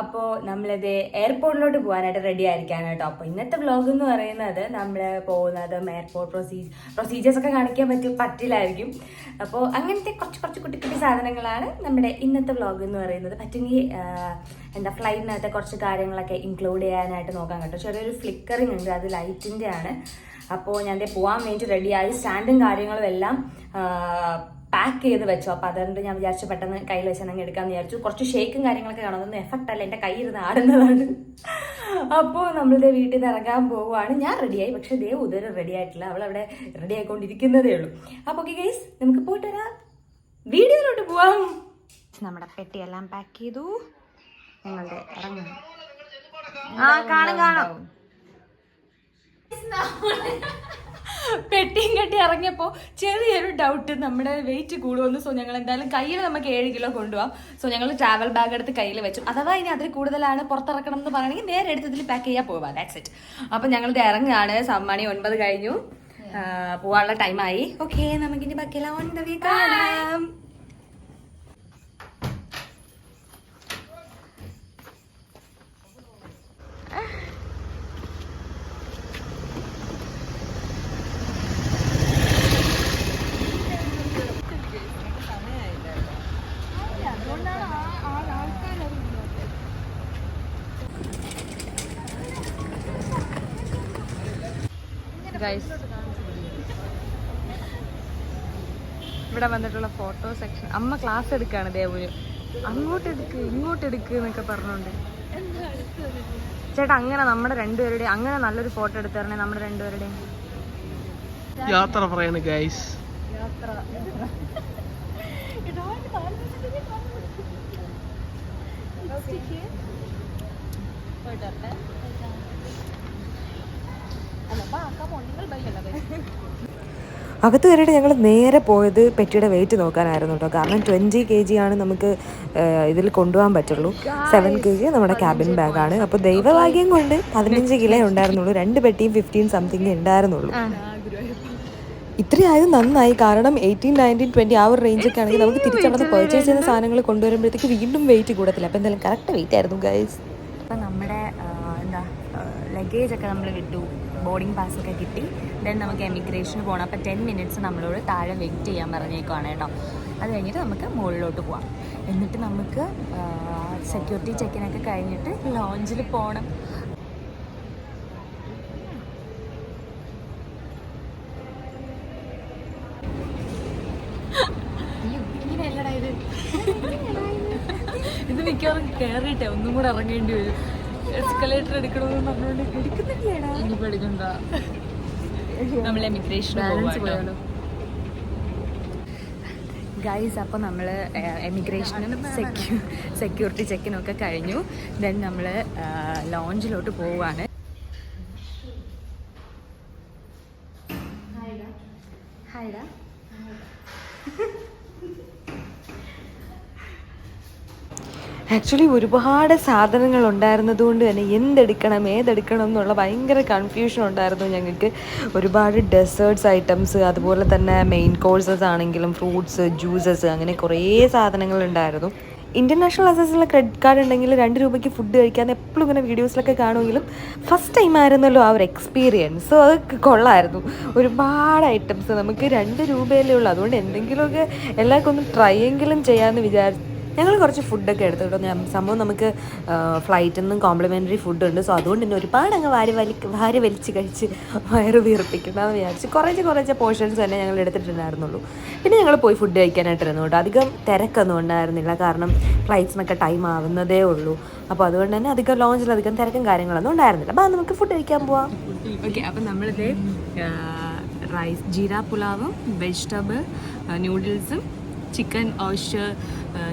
അപ്പോൾ നമ്മളിത് എയർപോർട്ടിലോട്ട് പോകാനായിട്ട് റെഡി ആയിരിക്കാണ് കേട്ടോ. അപ്പോൾ ഇന്നത്തെ വ്ളോഗ് എന്ന് പറയുന്നത് നമ്മൾ പോകുന്നതും എയർപോർട്ട് പ്രൊസീജ് പ്രൊസീജിയേഴ്സ് ഒക്കെ കാണിക്കാൻ പറ്റും പറ്റില്ലായിരിക്കും. അപ്പോൾ അങ്ങനത്തെ കുറച്ച് കുറച്ച് കുട്ടി കുട്ടി സാധനങ്ങളാണ് നമ്മുടെ ഇന്നത്തെ വ്ളോഗ് എന്ന് പറയുന്നത്. പറ്റുമെങ്കിൽ എന്താ ഫ്ലൈറ്റിനകത്തെ കുറച്ച് കാര്യങ്ങളൊക്കെ ഇൻക്ലൂഡ് ചെയ്യാനായിട്ട് നോക്കാം കേട്ടോ. ചെറിയൊരു ഫ്ലിക്കറിങ് ഉണ്ട് അത് ലൈറ്റിന്റെ ആണ്. അപ്പോൾ ഞാൻ പോകാൻ വേണ്ടി റെഡിയായി സ്റ്റാൻഡും കാര്യങ്ങളും എല്ലാം പാക്ക് ചെയ്ത് വെച്ചു. അപ്പോൾ അതുകൊണ്ട് ഞാൻ വിചാരിച്ചു പെട്ടെന്ന് കയ്യിൽ വെച്ച് അങ്ങ് എടുക്കാമെന്ന് വിചാരിച്ചു. കുറച്ച് ഷേക്കും കാര്യങ്ങളൊക്കെ കാണുന്നൊന്നും എഫക്റ്റ് അല്ല. എന്റെ കൈ ഇരുന്ന് ആടുന്നതാണ്. അപ്പോൾ നമ്മളിത് വീട്ടിൽ നിന്ന് ഇറങ്ങാൻ പോവുകയാണ്. ഞാൻ റെഡിയായി പക്ഷേ ദേവ് ഇതുവരെ റെഡി ആയിട്ടില്ല. അവൾ അവിടെ റെഡി ആയിക്കൊണ്ടിരിക്കുന്നതേ ഉള്ളൂ. അപ്പോൾ ഓക്കെ ഗൈസ് നമുക്ക് പോയിട്ട് വരാം. വീഡിയോയിലോട്ട് പോവാം. നമ്മുടെ പെട്ടിയെല്ലാം പാക്ക് ചെയ്തു. ഞങ്ങളുടെ ഇറങ്ങും ആ കാണും കാണാം. പെട്ടിയും കെട്ടി ഇറങ്ങിയപ്പോൾ ചെറിയൊരു ഡൗട്ട് നമ്മുടെ വെയിറ്റ് കൂടുമെന്ന് സോ ഞങ്ങൾ എന്തായാലും കയ്യിൽ നമുക്ക് ഏഴ് കിലോ കൊണ്ടുപോകാം സോ ഞങ്ങൾ ട്രാവൽ ബാഗ് എടുത്ത് കയ്യിൽ വെച്ചു. അഥവാ ഇനി അതിൽ കൂടുതലാണ് പുറത്തിറക്കണം എന്ന് പറയണമെങ്കിൽ നേരെ എടുത്തതിൽ പാക്ക് ചെയ്യാൻ പോവാം. ദാറ്റ്സ് ഇറ്റ് അപ്പം ഞങ്ങളിത് ഇറങ്ങുകയാണ്. മണി ഒൻപത് കഴിഞ്ഞു. പോവാനുള്ള ടൈമായി ഓക്കെ നമുക്കിനി ബാക്കിയെല്ലാം ഓൺ ദ വേ കാണാം. ഗൈസ് ഇവിടെ വന്നിട്ടുള്ള ഫോട്ടോ സെക്ഷൻ അമ്മ ക്ലാസ് എടുക്കാണ് ദേവുന് അങ്ങോട്ട് എടുക്ക് ഇങ്ങോട്ട് എടുക്ക് എന്നൊക്കെ പറഞ്ഞോണ്ട്. ചേട്ടാ അങ്ങനെ നമ്മുടെ രണ്ടുപേരുടെ അങ്ങനെ നല്ലൊരു ഫോട്ടോ എടുത്തു തരണേ നമ്മുടെ രണ്ടുപേരുടെയും. യാത്ര പറയണ ഗൈസ് അകത്ത് കയറിയിട്ട് ഞങ്ങൾ നേരെ പോയത് പെറ്റിയുടെ വെയിറ്റ് നോക്കാനായിരുന്നു കേട്ടോ കാരണം ട്വന്റി കെ ജി ആണ് നമുക്ക് ഇതിൽ കൊണ്ടുപോകാൻ പറ്റുള്ളൂ. സെവൻ കെ ജി നമ്മുടെ ക്യാബിൻ ബാഗാണ് അപ്പോൾ ദൈവഭാഗ്യം കൊണ്ട് പതിനഞ്ച് കിലോ ഉണ്ടായിരുന്നുള്ളൂ. രണ്ട് പെട്ടിയും ഫിഫ്റ്റീൻ സംതിങ് ഉണ്ടായിരുന്നുള്ളൂ. ഇത്രയായത് നന്നായി. കാരണം എയ്റ്റീൻ നയന്റീൻ ട്വന്റി ആ ഒരു റേഞ്ചൊക്കെ ആണെങ്കിൽ നമുക്ക് തിരിച്ചവിടുന്ന് പർച്ചേസ് ചെയ്യുന്ന സാധനങ്ങൾ കൊണ്ടുവരുമ്പോഴത്തേക്ക് വീണ്ടും വെയിറ്റ് കൂടത്തില്ല. അപ്പോൾ എന്തായാലും കറക്റ്റ് വെയിറ്റ് ആയിരുന്നു ഗൈസ് അപ്പം നമ്മുടെ എന്താ ലഗേജ് ഒക്കെ നമ്മൾ വിട്ടു. ബോർഡിംഗ് പാസ് ഒക്കെ കിട്ടി. ദെൻ നമുക്ക് എമിഗ്രേഷന് പോകണം അപ്പോൾ ടെൻ മിനിറ്റ്സ് നമ്മളോട് താഴെ വെയിറ്റ് ചെയ്യാൻ പറഞ്ഞേക്കുവാണ് കേട്ടോ. അത് കഴിഞ്ഞിട്ട് നമുക്ക് മുകളിലോട്ട് പോവാം. എന്നിട്ട് നമുക്ക് സെക്യൂരിറ്റി ചെക്കിനൊക്കെ കഴിഞ്ഞിട്ട് ലോഞ്ചിൽ പോകണം ഇത്. മിക്കവാറും കയറിയിട്ടെ ഒന്നും കൂടെ ഇറങ്ങേണ്ടി വരും. എസ്കലേറ്റർ എടുക്കണമെന്ന് പറഞ്ഞുകൊണ്ട് എടുക്കുന്നില്ലേടാ ഇനിയിപ്പോൾ എടുക്കണ്ട നമ്മൾ എമിഗ്രേഷൻ ഗൈസ് അപ്പോൾ നമ്മൾ എമിഗ്രേഷനും സെക്യൂ സെക്യൂരിറ്റി ചെക്കിനും ഒക്കെ കഴിഞ്ഞു. ദെൻ നമ്മൾ ലോഞ്ചിലോട്ട് പോവുകയാണ് ആക്ച്വലി ഒരുപാട് സാധനങ്ങൾ ഉണ്ടായിരുന്നത് കൊണ്ട് തന്നെ എന്തെടുക്കണം ഏതെടുക്കണം എന്നുള്ള ഭയങ്കര കൺഫ്യൂഷൻ ഉണ്ടായിരുന്നു ഞങ്ങൾക്ക്. ഒരുപാട് ഡെസേർട്സ് ഐറ്റംസ് അതുപോലെ തന്നെ മെയിൻ കോഴ്സസ് ആണെങ്കിലും ഫ്രൂട്ട്സ് ജ്യൂസസ് അങ്ങനെ കുറേ സാധനങ്ങൾ ഉണ്ടായിരുന്നു. ഇന്റർനാഷണൽ അസസിലുള്ള ക്രെഡിറ്റ് കാർഡ് ഉണ്ടെങ്കിൽ രണ്ട് രൂപയ്ക്ക് ഫുഡ് കഴിക്കാൻ എപ്പോഴും ഇങ്ങനെ വീഡിയോസിലൊക്കെ കാണുമെങ്കിലും ഫസ്റ്റ് ടൈം ആയിരുന്നല്ലോ ആ ഒരു എക്സ്പീരിയൻസ് സോ അത് കൊള്ളായിരുന്നു. ഒരുപാട് ഐറ്റംസ് നമുക്ക് രണ്ട് രൂപയല്ലേ ഉള്ളൂ. അതുകൊണ്ട് എന്തെങ്കിലുമൊക്കെ എല്ലാവർക്കും ഒന്ന് ട്രൈ എങ്കിലും ചെയ്യാമെന്ന് വിചാരിച്ചു ഞങ്ങൾ കുറച്ച് ഫുഡൊക്കെ എടുത്തു. കേട്ടോ സംഭവം നമുക്ക് ഫ്ലൈറ്റിൽ നിന്നും കോംപ്ലിമെന്ററി ഫുഡുണ്ട് സോ അതുകൊണ്ട് തന്നെ ഒരുപാട് അങ്ങ് വാരി വലി വാരി വലിച്ച് കഴിച്ച് വയറ് വീർപ്പിക്കണമെന്ന് വിചാരിച്ച് കുറച്ച് കുറച്ച് പോർഷൻസ് തന്നെ ഞങ്ങൾ എടുത്തിട്ടുണ്ടായിരുന്നുള്ളൂ. പിന്നെ ഞങ്ങൾ പോയി ഫുഡ് കഴിക്കാനായിട്ടിരുന്നു കേട്ടോ. അധികം തിരക്കൊന്നും ഉണ്ടായിരുന്നില്ല. കാരണം ഫ്ലൈറ്റ്സിനൊക്കെ ടൈം ആവുന്നതേ ഉള്ളൂ. അപ്പോൾ അതുകൊണ്ട് തന്നെ അധികം ലോഞ്ചിൽ അധികം തിരക്കും കാര്യങ്ങളൊന്നും ഉണ്ടായിരുന്നില്ല. അപ്പോൾ നമുക്ക് ഫുഡ് കഴിക്കാൻ പോവാം. ഓക്കെ അപ്പം നമ്മളിത് റൈസ് ജീര പുലാവും വെജിറ്റബിൾ നൂഡിൽസും ചിക്കൻ ഓയിസ്റ്റർ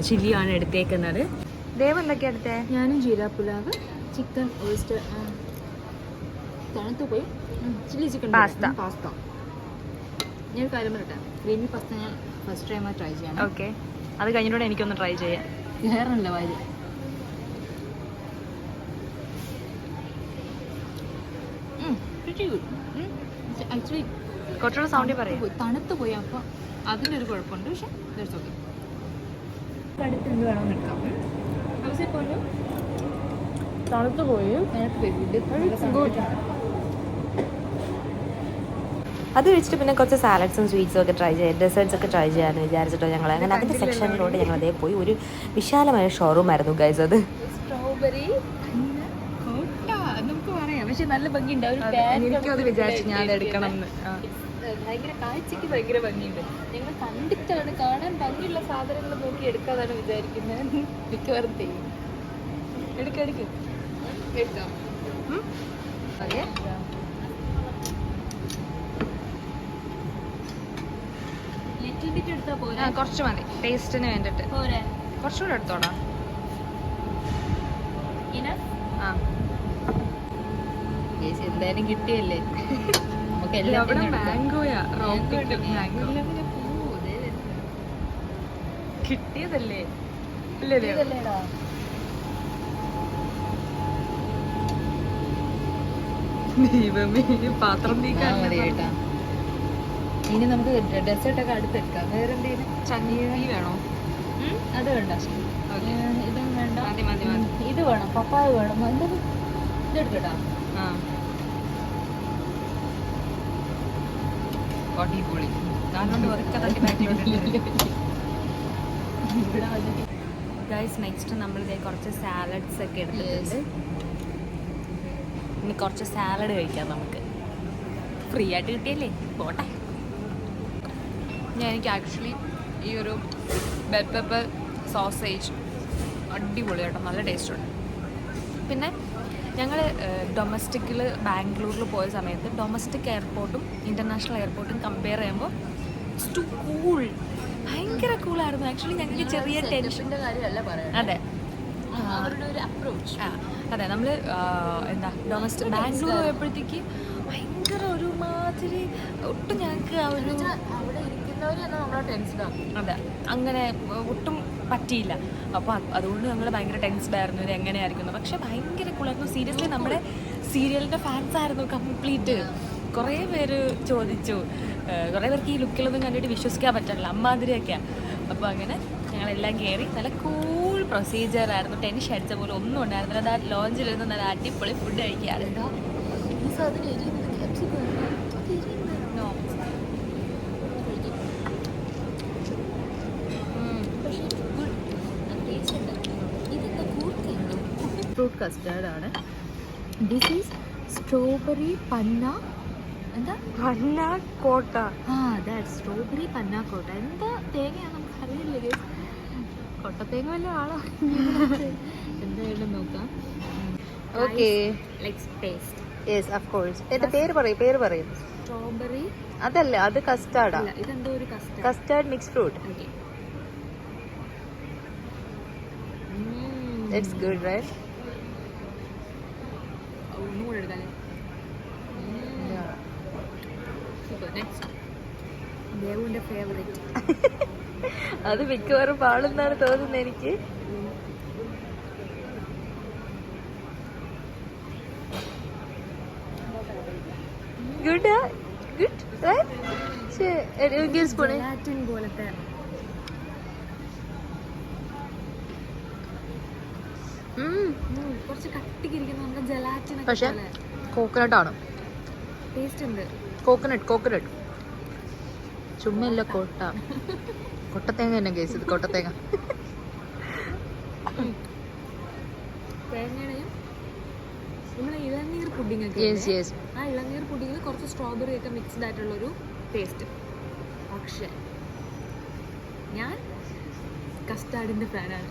ചില്ലിയാണ് എടുത്തേക്കുന്നത്. ദേവെന്തൊക്കെ എടുത്തേ? ഞാനും ജീരാ പുലാവ് ചിക്കൻ ഓയിസ്റ്റർ തണുത്ത് പോയി. Chilli chicken pasta. പാസ്ത. ഞാൻ കാര്യം പറയട്ടെ? ഗ്രീനി പാസ്ത ഞാൻ ഫസ്റ്റ് ടൈമാണ് ട്രൈ ചെയ്യണം. ഓക്കെ. അത് കഴിഞ്ഞിട്ടൂടെ എനിക്കൊന്ന് ട്രൈ ചെയ്യാം. വേറല്ല വാരി ആക്ച്വലി കുറച്ചുകൂടെ സൗണ്ടിൽ പറയാം. തണുത്ത് പോയി അപ്പോൾ അതിനൊരു കുഴപ്പമുണ്ട്. പക്ഷെ ദാറ്റ്സ് ഓക്കെ അടുത്ത് എന്ത് വേണമെന്ന് എടുക്കാം ഹൗസിൽ പോലും തണുത്ത് പോയി. അത് കഴിച്ചിട്ട് പിന്നെ കുറച്ച് സാലഡ്സും സ്വീറ്റ്സും ഒക്കെ ട്രൈ ചെയ്യാം. ഡെസേർട്സ് ഒക്കെ ട്രൈ ചെയ്യാമെന്ന് വിചാരിച്ചിട്ടോ ഞങ്ങൾ അങ്ങനെ അതിന്റെ സെക്ഷനിലോട്ട് ഞങ്ങൾ അതേ പോയി ഒരു വിശാലമായ ഷോറൂം ആയിരുന്നു ഗൈസ് അത്. സ്ട്രോബെറി കോട്ട. നമുക്ക് പറയാം. പക്ഷെ നല്ല ഭംഗി ഉണ്ടാവും ഒരു pan എനിക്കും അത് വിചാരിച്ചു ഞാൻ എടുക്കണം എന്ന്. ഭയങ്കര കാഴ്ചക്ക് ഭയങ്കര ഭംഗിയുണ്ട്. ഞങ്ങൾ കണ്ടിട്ടാണ് കാണാൻ ഭംഗിയുള്ള സാധനങ്ങൾ നോക്കി എടുക്കാതാണ് വിചാരിക്കുന്നത്. മിക്കവാറും തെയ്യും. എടുക്ക എടുക്ക്. എടുക്കാം ഓക്കെ ലിറ്റിൽ ബിറ്റ് എടുത്താൽ ആ കുറച്ച് മതി. ടേസ്റ്റിന് വേണ്ടിട്ട്. കുറച്ചുകൂടെ എടുത്തോടാ. ആ. ചേച്ചി എന്തായാലും കിട്ടിയല്ലേ? നമുക്ക് അവിടെ മാംഗോയാ ഉണ്ട്. മാംഗോ. കിട്ടിയതല്ലേ? ഇല്ലേ ദൈവമേ പാത്രം കേട്ടാ. ഇനി നമുക്ക് ഡെസേർട്ട് ഒക്കെ അടുത്തെടുക്കാം. വേറെ എന്തെങ്കിലും ചന്നീ വേണോ? അത് വേണ്ട. ഇതും വേണ്ട. ഇത് വേണം. പപ്പായ വേണം. എന്തൊരു ഇതെടുക്കട്ടോ ആ. അടിപൊളി കാരണം ഉറക്ക തട്ടി ബാക്കിലോട്ട് ഗൈസ് നെക്സ്റ്റ് നമ്മൾ കുറച്ച് സാലഡ്സ് ഒക്കെ എടുത്തിട്ടുണ്ട്. ഇനി കുറച്ച് സാലഡ് കഴിക്കാം നമുക്ക്. ഫ്രീ ആയിട്ട് കിട്ടിയല്ലേ? പോട്ടെ. ഞാൻ എനിക്ക് ആക്ച്വലി ഈ ഒരു ബെഡ് പെപ്പർ സോസേജ് അടിപൊളി കേട്ടോ നല്ല ടേസ്റ്റ് ഉണ്ട്. പിന്നെ ഞങ്ങൾ ഡൊമസ്റ്റിക്കിൽ ബാംഗ്ലൂരിൽ പോയ സമയത്ത് ഡൊമസ്റ്റിക് എയർപോർട്ടും ഇന്റർനാഷണൽ എയർപോർട്ടും കമ്പയർ ചെയ്യുമ്പോൾ ടു കൂൾ ഭയങ്കര കൂളായിരുന്നു ആക്ച്വലി ഞങ്ങൾക്ക് ചെറിയ ടെൻഷന്റെ കാര്യമല്ല പറയാം അതെ. അവരുടെ ഒരു അപ്രോച്ച് അതെ നമ്മൾ എന്താ ഡൊമസ്റ്റിക് ബാംഗ്ലൂർ പോയപ്പോഴത്തേക്ക് ഭയങ്കര ഒരു മാതിരി ഒട്ടും ഞങ്ങൾക്ക് ആ ഒരു അവിടെ ഇരിക്കുന്നവർ തന്നെ നമ്മളെ ടെൻസ്ഡാണ് അതെ. അങ്ങനെ ഒട്ടും പറ്റിയില്ല. അപ്പോൾ അതുകൊണ്ട് ഞങ്ങൾ ഭയങ്കര ടെൻസ്ഡ് ആയിരുന്നു. ഇത് എങ്ങനെയായിരിക്കുന്നു പക്ഷെ ഭയങ്കര കുളർന്നു സീരിയസ്ലി നമ്മുടെ സീരിയലിന്റെ ഫാൻസ് ആയിരുന്നു കംപ്ലീറ്റ് കുറേ പേര് ചോദിച്ചു. കുറേ പേർക്ക് ഈ ലുക്കിലൊന്നും കണ്ടിട്ട് വിശ്വസിക്കാൻ പറ്റില്ല അമ്മാതിരിയൊക്കെയാണ് അപ്പോൾ അങ്ങനെ ഞങ്ങളെല്ലാം കയറി നല്ല കൂൾ പ്രൊസീജിയർ ആയിരുന്നു. ടെൻഷൻ അടിച്ച പോലെ ഒന്നും ഉണ്ടായിരുന്നില്ല. അതാ ലോഞ്ചിലിരുന്ന് നല്ല അടിപൊളി ഫുഡ് കഴിക്കാറുണ്ടോ എരിയുന്നത് capsicum ആണ്. അത് എരിയുന്നത്. പക്ഷേ good. നല്ല taste ഉണ്ട്. ഇതെന്താ കൂർക്കയുണ്ടോ? ഫ്രൂട്ട് കസ്റ്റാർഡ് ആണ്. ദിസ് ഈസ് സ്ട്രോബെറി പന്ന എന്താ? കോട്ട ആ ദാറ്റ് സ്ട്രോബെറി കോട്ട എന്താ തേങ്ങയാണ് നമുക്ക് അറിയില്ല. കൊട്ടത്തേങ്ങ വല്ല ആളോ. എന്തായാലും നോക്കാം. Okay like paste yes of course പേര് പറയും പേര് പറയും. സ്ട്രോബെറി അതല്ല അത് കസ്റ്റാർഡാ ഇതെന്തോ ഒരു custard custard mix fruit it's good right എടുക്കാല്ലേ favourite അത്. മിക്കവാറും പാടുന്നാണ് തോന്നുന്നത് എനിക്ക്. ഗുഡ് ഗുഡ് ലാറ്റിൻ പോലത്തെ കുറച്ച് കട്ടിക്കിരിക്കുന്ന. നമ്മുടെ ജലാറ്റിൻ പക്ഷെ കോക്കനട്ട് ആണ് ടേസ്റ്റ് ഉണ്ട്. കോക്കനട്ട് കോക്കനട്ട് ചുമ്മല്ല കൊട്ട. കൊട്ടത്തേങ്ങ തന്നെ കേസ് ഇത് കൊട്ടത്തേങ്ങ. തേങ്ങയുടെയും നമ്മുടെ ഇളനീർ പുഡിംഗ് ഒക്കെ ആ ഇളനീർ പുഡിങ്ങിൽ കുറച്ച് സ്ട്രോബെറി ഒക്കെ മിക്സ്ഡ് ആയിട്ടുള്ള ഒരു ടേസ്റ്റ് പക്ഷെ ഞാൻ കസ്റ്റാർഡിന്റെ ഫാനാണ്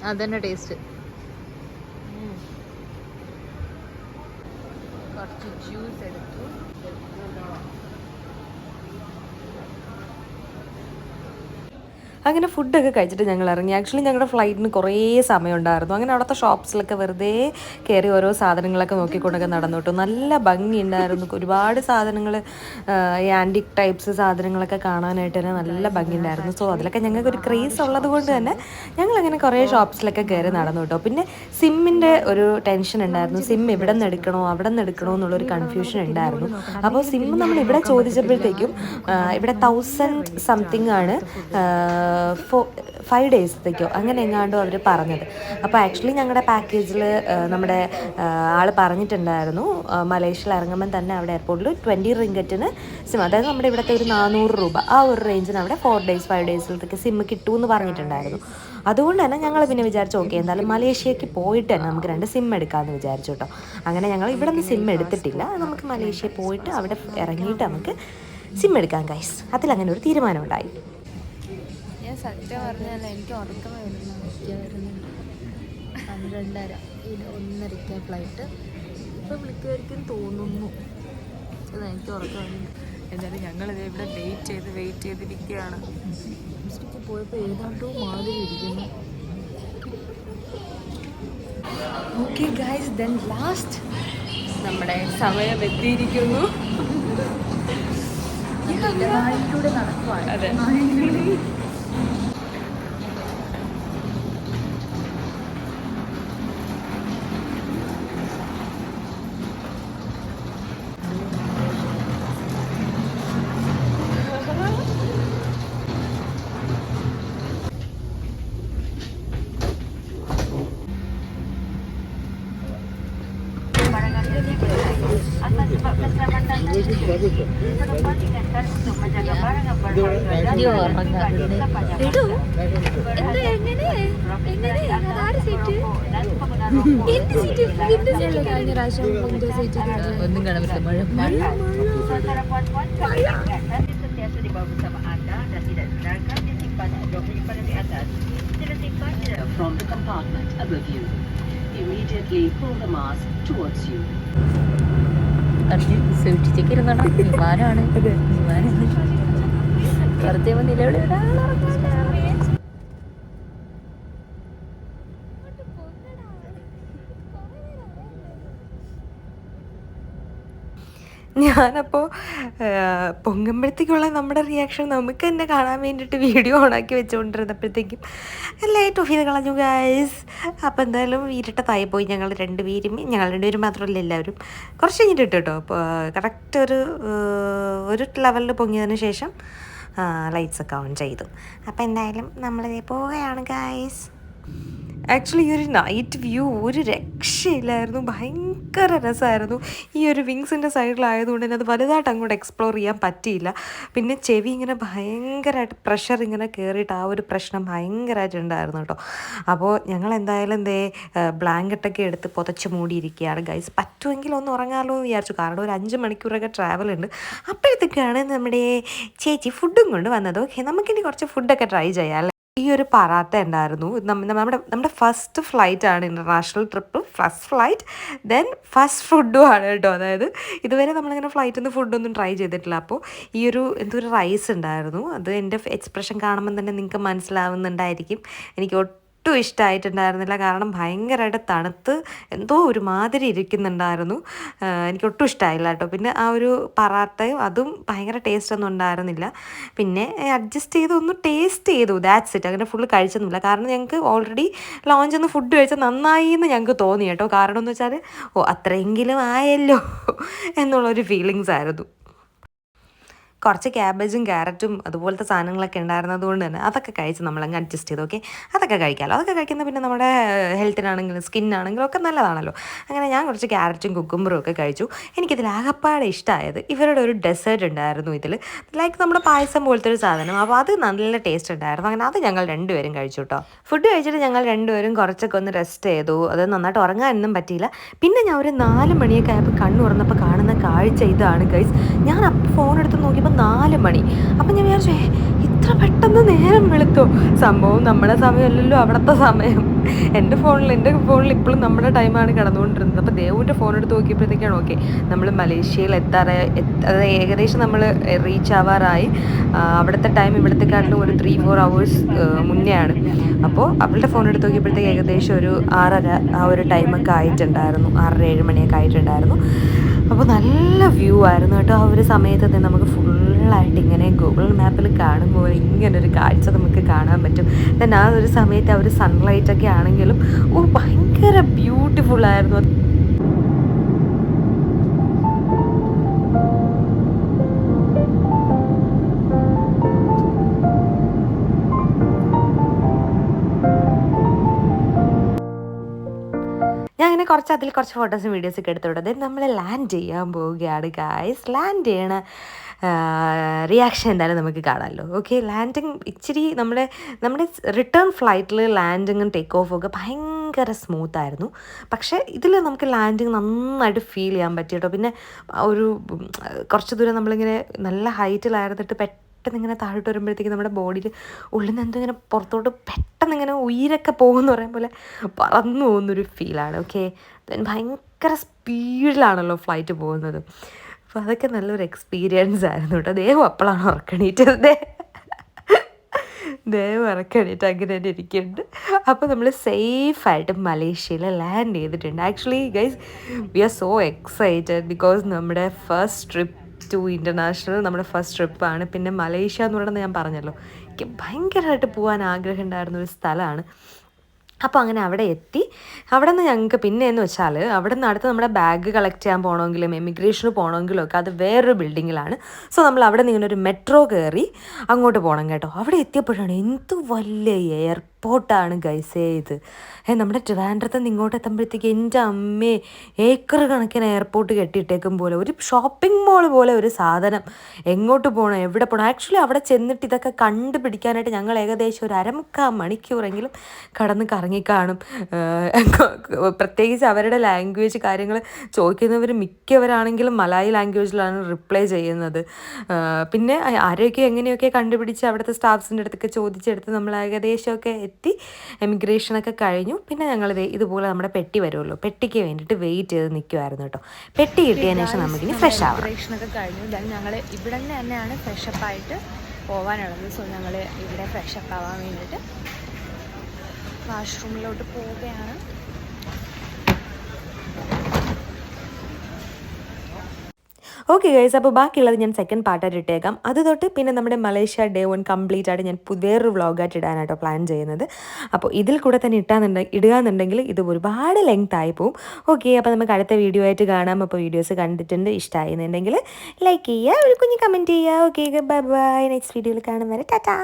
അതന്നെ ടേസ്റ്റ് കുറച്ച് ജ്യൂസ് എടുത്തു. അങ്ങനെ ഫുഡൊക്കെ കഴിച്ചിട്ട് ഞങ്ങൾ ഇറങ്ങി ആക്ച്വലി ഞങ്ങളുടെ ഫ്ലൈറ്റിന് കുറേ സമയം ഉണ്ടായിരുന്നു അങ്ങനെ അവിടുത്തെ ഷോപ്സിലൊക്കെ വെറുതെ കയറി ഓരോ സാധനങ്ങളൊക്കെ നോക്കിക്കൊണ്ടൊക്കെ നടന്നു നല്ല ഭംഗി ഉണ്ടായിരുന്നു ഒരുപാട് സാധനങ്ങൾ ഈ ആന്റിക് ടൈപ്സ് സാധനങ്ങളൊക്കെ കാണാനായിട്ട് തന്നെ നല്ല ഭംഗി ഉണ്ടായിരുന്നു സോ അതിലൊക്കെ ഞങ്ങൾക്ക് ഒരു ക്രേസ് ഉള്ളത് കൊണ്ട് തന്നെ ഞങ്ങൾ അങ്ങനെ കുറേ ഷോപ്സിലൊക്കെ കയറി നടന്നു കേട്ടോ പിന്നെ സിമ്മിന്റെ ഒരു ടെൻഷൻ ഉണ്ടായിരുന്നു. സിം ഇവിടെ നിന്ന് എടുക്കണോ അവിടെ നിന്ന് എടുക്കണോ എന്നുള്ളൊരു കൺഫ്യൂഷൻ ഉണ്ടായിരുന്നു. അപ്പോൾ സിം നമ്മൾ ഇവിടെ ചോദിച്ചപ്പോഴത്തേക്കും ഇവിടെ തൗസൻഡ് സംതിങ് ആണ് ഫോ ഫൈവ് ഡേയ്സത്തേക്കോ അങ്ങനെ എങ്ങാണ്ടോ അവർ പറഞ്ഞത്. അപ്പോൾ ആക്ച്വലി ഞങ്ങളുടെ പാക്കേജിൽ നമ്മുടെ ആൾ പറഞ്ഞിട്ടുണ്ടായിരുന്നു. മലേഷ്യയിൽ ഇറങ്ങുമ്പം തന്നെ അവിടെ എയർപോർട്ടിൽ ട്വന്റി റിങ്കറ്റിന് സിം അതായത് നമ്മുടെ ഇവിടുത്തെ ഒരു നാനൂറ് രൂപ. ആ ഒരു റേഞ്ചിന് അവിടെ ഫോർ ഡേയ്സ് ഫൈവ് ഡേയ്സിലത്തേക്ക് സിം കിട്ടുമെന്ന് പറഞ്ഞിട്ടുണ്ടായിരുന്നു. അതുകൊണ്ട് തന്നെ ഞങ്ങൾ പിന്നെ വിചാരിച്ചു ഓക്കെ എന്തായാലും മലേഷ്യക്ക് പോയിട്ട് തന്നെ നമുക്ക് രണ്ട് സിം എടുക്കാമെന്ന് വിചാരിച്ചു കേട്ടോ അങ്ങനെ ഞങ്ങൾ ഇവിടെ നിന്ന് സിം എടുത്തിട്ടില്ല. നമുക്ക് മലേഷ്യ പോയിട്ട് അവിടെ ഇറങ്ങിയിട്ട് നമുക്ക് സിം എടുക്കാം ഗൈസ് അതിലങ്ങനെ ഒരു തീരുമാനം ഉണ്ടായി ഞാൻ സത്യം പറഞ്ഞാൽ എനിക്ക് ഉറക്കം വരുന്നു വരുന്നുണ്ട് പന്ത്രണ്ടര ഇത് ഒന്നരയ്ക്ക ഫ്ലൈറ്റ് ഇപ്പം വിളിക്കുമായിരിക്കും തോന്നുന്നു. അതാ എനിക്ക് ഉറക്കം വരുന്നു എന്തായാലും ഞങ്ങളിത് ഇവിടെ വെയിറ്റ് ചെയ്ത് വെയിറ്റ് ചെയ്തിരിക്കുകയാണ്. ഹോസ്പിറ്റലിൽ പോയപ്പോൾ ഏതാണ്ടോ മാതിരി ഇരിക്കുന്നു. ഓക്കെ ഗൈസ് ദെൻ ലാസ്റ്റ് നമ്മുടെ സമയം എത്തിയിരിക്കുന്നു. നാട്ടിലൂടെ നടക്കുവാണ്. അതെ. ഒന്നും കാണാൻ പറ്റില്ല മഴ മഴ sentiasa di bawah bersama anda dan tidak dibenarkan disimpan dokumen di atas. Simpan from the compartment above you. Immediately pull the mask towards you. സൂക്ഷിച്ചൊക്കെ ഇരുന്നോണം. വിമാനമാണ് വിമാനം വെറുതെ നിലവിളി ഞാനപ്പോൾ പൊങ്ങുമ്പോഴത്തേക്കുള്ള നമ്മുടെ റിയാക്ഷൻ നമുക്ക് തന്നെ കാണാൻ വേണ്ടിയിട്ട് വീഡിയോ ഓണാക്കി വെച്ചുകൊണ്ടിരുന്നപ്പോഴത്തേക്കും ലൈറ്റ് ഓഫ് ചെയ്ത് കളഞ്ഞു ഗൈസ് അപ്പോൾ എന്തായാലും ഇരുട്ടത്തായി പോയി ഞങ്ങൾ രണ്ടുപേരും. ഞങ്ങൾ രണ്ടുപേരും മാത്രമല്ല എല്ലാവരും. കുറച്ച് കഴിഞ്ഞിട്ട് കേട്ടോ അപ്പോൾ കറക്റ്റ് ഒരു ഒരു ലെവലിൽ പൊങ്ങിയതിന് ശേഷം ലൈറ്റ്സ് ഒക്കെ ഓൺ ചെയ്തു. അപ്പോൾ എന്തായാലും നമ്മളിതേ പോവുകയാണ് ഗൈസ് ആക്ച്വലി ഈ ഒരു നൈറ്റ് വ്യൂ ഒരു രക്ഷയില്ലായിരുന്നു. ഭയങ്കര രസമായിരുന്നു. ഈ ഒരു വിങ്സിന്റെ സൈഡിലായതുകൊണ്ട് തന്നെ അത് വലുതായിട്ട് അങ്ങോട്ട് എക്സ്പ്ലോർ ചെയ്യാൻ പറ്റിയില്ല. പിന്നെ ചെവി ഇങ്ങനെ ഭയങ്കരമായിട്ട് പ്രഷർ ഇങ്ങനെ കയറിയിട്ട് ആ ഒരു പ്രശ്നം ഭയങ്കരമായിട്ട് ഉണ്ടായിരുന്നു കേട്ടോ. അപ്പോൾ ഞങ്ങൾ എന്തായാലും എന്തേ ബ്ലാങ്കറ്റൊക്കെ എടുത്ത് പുതച്ച് മൂടിയിരിക്കുകയാണ്. ഗൈസ് പറ്റുമെങ്കിൽ ഒന്ന് ഉറങ്ങാമല്ലോ എന്ന് വിചാരിച്ചു. കാരണം ഒരു അഞ്ച് മണിക്കൂറൊക്കെ ട്രാവൽ ഉണ്ട്. അപ്പോഴത്തേക്കാണ് നമ്മുടെ ചേച്ചി ഫുഡും കൊണ്ട് വന്നത്. ഓക്കെ നമുക്കിനി കുറച്ച് ഫുഡൊക്കെ ട്രൈ ചെയ്യാം അല്ലേ? ഈ ഒരു പറാത്ത ഉണ്ടായിരുന്നു നമ്മ- നമ്മുടെ നമ്മുടെ ഫസ്റ്റ് ഫ്ലൈറ്റ് ആണ് international trip first flight then first ഫുഡും ആണ് കേട്ടോ. അതായത് ഇതുവരെ നമ്മളിങ്ങനെ ഫ്ലൈറ്റിൽ നിന്ന് ഫുഡൊന്നും ട്രൈ ചെയ്തിട്ടില്ല. അപ്പോൾ ഈ ഒരു എന്തൊരു റൈസ് ഉണ്ടായിരുന്നു. അത് എന്റെ എക്സ്പ്രഷൻ കാണുമ്പോൾ തന്നെ നിങ്ങൾക്ക് മനസ്സിലാവുന്നുണ്ടായിരിക്കും. എനിക്ക് ഒട്ടും ഇഷ്ടമായിട്ടുണ്ടായിരുന്നില്ല കാരണം ഭയങ്കരമായിട്ട് തണുത്ത് എന്തോ ഒരു മാതിരി ഇരിക്കുന്നുണ്ടായിരുന്നു എനിക്ക് ഒട്ടും ഇഷ്ടമായില്ല കേട്ടോ. പിന്നെ ആ ഒരു പറാത്തയും അതും ഭയങ്കര ടേസ്റ്റ് ഒന്നും ഉണ്ടായിരുന്നില്ല. പിന്നെ അഡ്ജസ്റ്റ് ചെയ്ത് ഒന്ന് ടേസ്റ്റ് ചെയ്തു. ദാറ്റ്സ് ഇറ്റ് അങ്ങനെ ഫുള്ള് കഴിച്ചൊന്നുമില്ല. കാരണം ഞങ്ങൾക്ക് ഓൾറെഡി ലോഞ്ച് ഒന്ന് ഫുഡ് കഴിച്ചാൽ നന്നായി എന്ന് ഞങ്ങൾക്ക് തോന്നി കേട്ടോ. കാരണം എന്ന് വെച്ചാൽ ഓ അത്രയെങ്കിലും ആയല്ലോ എന്നുള്ളൊരു ഫീലിങ്സ് ആയിരുന്നു. കുറച്ച് ക്യാബേജും ക്യാരറ്റും അതുപോലത്തെ സാധനങ്ങളൊക്കെ ഉണ്ടായിരുന്നത് കൊണ്ട് തന്നെ അതൊക്കെ കഴിച്ച് നമ്മളങ്ങ് അഡ്ജസ്റ്റ് ചെയ്ത് ഓക്കെ അതൊക്കെ കഴിക്കാമല്ലോ അതൊക്കെ കഴിക്കുന്ന പിന്നെ നമ്മുടെ ഹെൽത്തിനാണെങ്കിലും സ്കിന്നാണെങ്കിലും ഒക്കെ നല്ലതാണല്ലോ. അങ്ങനെ ഞാൻ കുറച്ച് ക്യാരറ്റും കുക്കുംബറും ഒക്കെ കഴിച്ചു. എനിക്കിതിൽ ആകപ്പാടെ ഇഷ്ടമായത് ഇവരുടെ ഒരു ഡെസേർട്ട് ഉണ്ടായിരുന്നു ഇതിൽ. ലൈക്ക് നമ്മുടെ പായസം പോലത്തെ ഒരു സാധനം. അപ്പോൾ അത് നല്ല ടേസ്റ്റ് ഉണ്ടായിരുന്നു. അങ്ങനെ അത് ഞങ്ങൾ രണ്ടുപേരും കഴിച്ചു കേട്ടോ ഫുഡ് കഴിച്ചിട്ട് ഞങ്ങൾ രണ്ടുപേരും കുറച്ചൊക്കെ ഒന്ന് റെസ്റ്റ് ചെയ്തു. അത് നന്നായിട്ട് ഉറങ്ങാനൊന്നും പറ്റിയില്ല. പിന്നെ ഞാൻ ഒരു നാല് മണിയൊക്കെ ആയപ്പോൾ കണ്ണു തുറന്നപ്പോൾ കാണുന്ന കാഴ്ച ഇതാണ് ഗൈസ് ഞാൻ അപ്പോൾ ഫോൺ എടുത്ത് നോക്കിയപ്പോൾ നാല് മണി. അപ്പം ഞാൻ വിചാരിച്ചു ഇത്ര പെട്ടെന്ന് നേരം വെളുത്തോ? സംഭവം നമ്മുടെ സമയമല്ലല്ലോ അവിടുത്തെ സമയം. എന്റെ ഫോണിൽ എന്റെ ഫോണിൽ ഇപ്പോഴും നമ്മുടെ ടൈമാണ് കടന്നുകൊണ്ടിരുന്നത്. അപ്പോൾ ദേവുവിന്റെ ഫോൺ എടുത്ത് നോക്കിയപ്പോഴത്തേക്കാണ് ഓക്കെ നമ്മൾ മലേഷ്യയിൽ എത്താറായി എത്ത- അതായത് ഏകദേശം നമ്മൾ റീച്ച് ആവാറായി. അവിടുത്തെ ടൈം ഇവിടത്തെക്കാട്ടിലും ഒരു ത്രീ ഫോർ അവേഴ്സ് മുന്നെയാണ്. അപ്പോൾ അവളുടെ ഫോൺ എടുത്ത് നോക്കിയപ്പോഴത്തേക്ക് ഏകദേശം ഒരു ആറര ആ ഒരു ടൈമൊക്കെ ആയിട്ടുണ്ടായിരുന്നു. ആറര ഏഴ് മണിയൊക്കെ ആയിട്ടുണ്ടായിരുന്നു. അപ്പോൾ നല്ല വ്യൂ ആയിരുന്നു കേട്ടോ. ആ ഒരു സമയത്ത് നമുക്ക് ഫുള്ളായിട്ട് ഇങ്ങനെ ഗൂഗിൾ മാപ്പിൽ കാണുമ്പോൾ ഇങ്ങനൊരു കാഴ്ച നമുക്ക് കാണാൻ പറ്റും. ദെൻ ആ ഒരു സമയത്ത് ആ ഒരു സൺലൈറ്റ് ഒക്കെ ആണെങ്കിലും ഓ ഭയങ്കര ബ്യൂട്ടിഫുൾ ആയിരുന്നു. അങ്ങനെ കുറച്ച് അതിൽ കുറച്ച് ഫോട്ടോസും വീഡിയോസും ഒക്കെ എടുത്തോട്ടെ നമ്മൾ ലാൻഡ് ചെയ്യാൻ പോവുകയാണ് ഗായ്സ് ലാൻഡ് ചെയ്യണ റിയാക്ഷൻ എന്തായാലും നമുക്ക് കാണാമല്ലോ ഓക്കെ ലാൻഡിങ് ഇച്ചിരി നമ്മുടെ നമ്മുടെ റിട്ടേൺ ഫ്ലൈറ്റിൽ ലാൻഡിങ്ങും ടേക്ക് ഓഫും ഒക്കെ ഭയങ്കര സ്മൂത്ത് ആയിരുന്നു. പക്ഷേ ഇതിൽ നമുക്ക് ലാൻഡിങ് നന്നായിട്ട് ഫീൽ ചെയ്യാൻ പറ്റി കേട്ടോ. പിന്നെ ഒരു കുറച്ച് ദൂരം നമ്മളിങ്ങനെ നല്ല ഹൈറ്റിലായിരുന്നിട്ട് പെട്ടെന്ന് പെട്ടെന്ന് ഇങ്ങനെ താഴോട്ട് വരുമ്പോഴത്തേക്ക് നമ്മുടെ ബോഡിയിൽ ഉള്ളിൽ നിന്ന് എന്തോ ഇങ്ങനെ പുറത്തോട്ട് പെട്ടെന്ന് ഇങ്ങനെ ഉയരൊക്കെ പോകുമെന്ന് പറയും പോലെ പറന്നു പോകുന്നൊരു ഫീലാണ് ഓക്കെ ഭയങ്കര സ്പീഡിലാണല്ലോ ഫ്ലൈറ്റ് പോകുന്നത്. അപ്പോൾ അതൊക്കെ നല്ലൊരു എക്സ്പീരിയൻസ് ആയിരുന്നു കേട്ടോ ദേവ് അപ്പോഴാണ് ഉറക്കണീറ്റത്. ദേ. ഉറക്കണീറ്റ് ഇറക്കണിട്ട് അങ്ങനെ തന്നെ ഇരിക്കുന്നുണ്ട് അപ്പോൾ നമ്മൾ സേഫായിട്ട് മലേഷ്യയിൽ ലാൻഡ് ചെയ്തിട്ടുണ്ട്. Actually guys we are so excited because നമ്മുടെ ഫസ്റ്റ് ട്രിപ്പ് ടു ഇന്റർനാഷണൽ നമ്മുടെ ഫസ്റ്റ് ട്രിപ്പാണ് പിന്നെ മലേഷ്യ എന്ന് പറയുന്നത് ഞാൻ പറഞ്ഞല്ലോ. എനിക്ക് ഭയങ്കരമായിട്ട് പോകാൻ ആഗ്രഹം ഉണ്ടായിരുന്ന ഒരു സ്ഥലമാണ്. അപ്പോൾ അങ്ങനെ അവിടെ എത്തി. അവിടെ നിന്ന് ഞങ്ങൾക്ക് പിന്നെ എന്ന് വെച്ചാൽ അവിടെ നിന്ന് അടുത്ത് നമ്മുടെ ബാഗ് കളക്ട് ചെയ്യാൻ പോകണമെങ്കിലും എമിഗ്രേഷന് പോകണമെങ്കിലും ഒക്കെ അത് വേറൊരു ബിൽഡിങ്ങിലാണ് സോ നമ്മൾ അവിടെ നിന്ന് ഇങ്ങനെ ഒരു മെട്രോ കയറി അങ്ങോട്ട് പോകണം കേട്ടോ. അവിടെ എത്തിയപ്പോഴാണ് എന്ത് വലിയ എയർപോർട്ടാണ് ഗൈസേ ഇത്. ഏ നമ്മുടെ ട്രിവാൻഡ്രത്ത് നിന്ന് ഇങ്ങോട്ട് എത്തുമ്പോഴത്തേക്ക് എന്റെ അമ്മേ ഏക്കർ കണക്കിന് എയർപോർട്ട് കെട്ടിയിട്ടേക്കും പോലെ ഒരു ഷോപ്പിംഗ് മോൾ പോലെ ഒരു സാധനം എങ്ങോട്ട് പോകണം എവിടെ പോകണം ആക്ച്വലി അവിടെ ചെന്നിട്ട് ഇതൊക്കെ കണ്ടുപിടിക്കാനായിട്ട് ഞങ്ങൾ ഏകദേശം ഒരു അരമുക്കാൽ മണിക്കൂറെങ്കിലും കടന്ന് കറങ്ങിക്കാണും. പ്രത്യേകിച്ച് അവരുടെ ലാംഗ്വേജ് കാര്യങ്ങൾ ചോദിക്കുന്നവർ മിക്കവരാണെങ്കിലും മലയാളി ലാംഗ്വേജിലാണ് റിപ്ലൈ ചെയ്യുന്നത്. പിന്നെ ആരെയൊക്കെ എങ്ങനെയൊക്കെ കണ്ടുപിടിച്ച് അവിടുത്തെ സ്റ്റാഫ്സിന്റെ അടുത്തൊക്കെ ചോദിച്ചെടുത്ത് നമ്മൾ ഏകദേശമൊക്കെ എത്തി. എമിഗ്രേഷനൊക്കെ കഴിഞ്ഞു. പിന്നെ ഞങ്ങൾ ഇതുപോലെ നമ്മുടെ പെട്ടി വരുമല്ലോ പെട്ടിക്ക് വേണ്ടിയിട്ട് വെയിറ്റ് ചെയ്ത് നിൽക്കുമായിരുന്നു കേട്ടോ. പെട്ടി കിട്ടിയതിന് ശേഷം നമുക്ക് ഇനി ഫ്രഷ് ആവാം ഡെക്കറേഷനൊക്കെ കഴിഞ്ഞു. ഞങ്ങൾ ഇവിടെ തന്നെയാണ് ഫ്രഷപ്പ് ആയിട്ട് പോകാനുള്ളത് സോ ഞങ്ങൾ ഇവിടെ ഫ്രഷപ്പ് ആവാൻ വേണ്ടിയിട്ട് വാഷ്റൂമിലോട്ട് പോവുകയാണ്. ഓക്കെ ഗൈസ് അപ്പോൾ ബാക്കിയുള്ളത് ഞാൻ സെക്കൻഡ് പാർട്ടായിട്ട് ഇട്ടേക്കാം. അത് തൊട്ട് പിന്നെ നമ്മുടെ മലേഷ്യ ഡേ വൺ കംപ്ലീറ്റ് ആയിട്ട് ഞാൻ വേറൊരു വ്ളോഗായിട്ട് ഇടാനായിട്ടോ പ്ലാൻ ചെയ്യുന്നത്. അപ്പോൾ ഇതിൽ കൂടെ തന്നെ ഇട്ടാന്നുണ്ടെങ്കിൽ ഇടുക എന്നുണ്ടെങ്കിൽ ഇത് ഒരുപാട് ലെങ്ത് ആയി പോവും. ഓക്കെ അപ്പോൾ നമുക്ക് അടുത്ത വീഡിയോ ആയിട്ട് കാണാം. അപ്പോൾ വീഡിയോസ് കണ്ടിട്ടുണ്ട് ഇഷ്ടമായിരുന്നുണ്ടെങ്കിൽ ലൈക്ക് ചെയ്യുക ഒരു കുഞ്ഞ് കമന്റ് ചെയ്യുക. ഓക്കെ ബൈ ബൈ നെക്സ്റ്റ് വീഡിയോയിൽ കാണുന്നവരെ വരെ. ടാറ്റാ